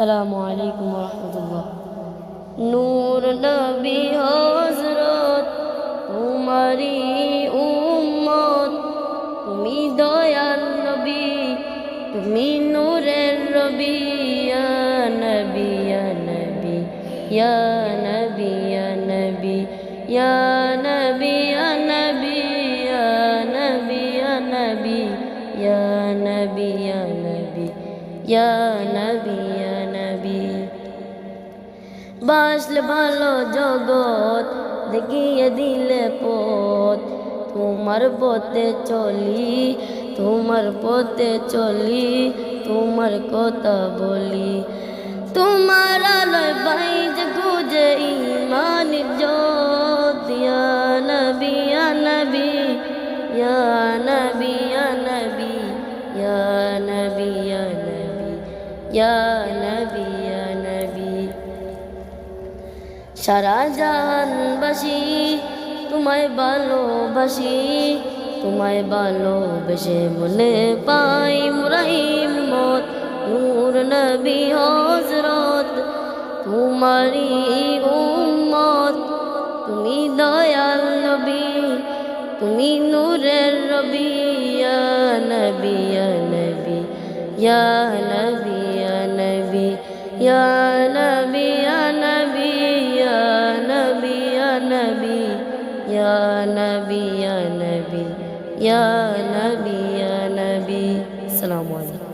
আসসালামু আলাইকুম রহমতুল্লাহ নূর নবী হজরত তোমারি উম্মত তুমি দয়াল নবী তুমি নূরের রবি ইয়া নবী ইয়া নবী ইয়া নবী ইয়া নবী ইয়া নবী ইয়া নবী ইয়া নবী ইয়া নবী ইয়া নবী ইয়া নবী ইয়া নবী। বাসল ভালো জগৎ, দেখিয়ে দিলে পথ। তোমার পথে চলি, তোমার পথে চলি, তোমার কথা বলি। তোমার আলোয় বাইজ গুজে ইমান নবী ইয়া নবী ইয়া নবী ইয়া নবী, ইয়া ইয়া নবী ইয়া নবী সারা জাহানবাসী তোমায় ভালোবাসি, তোমায় ভালোবেসে মনে পাই মুরাইম মত। নূর নবী হজরত তোমারি উম্মত। তুমি দয়াল নবী, তুমি নূরের রবি। নবী নবী নবী। Ya Nabi, Ya Nabi, Ya Nabi, Ya Nabi, Ya Nabi, Ya Nabi, Ya Nabi, Ya Nabi. Assalamu alaikum.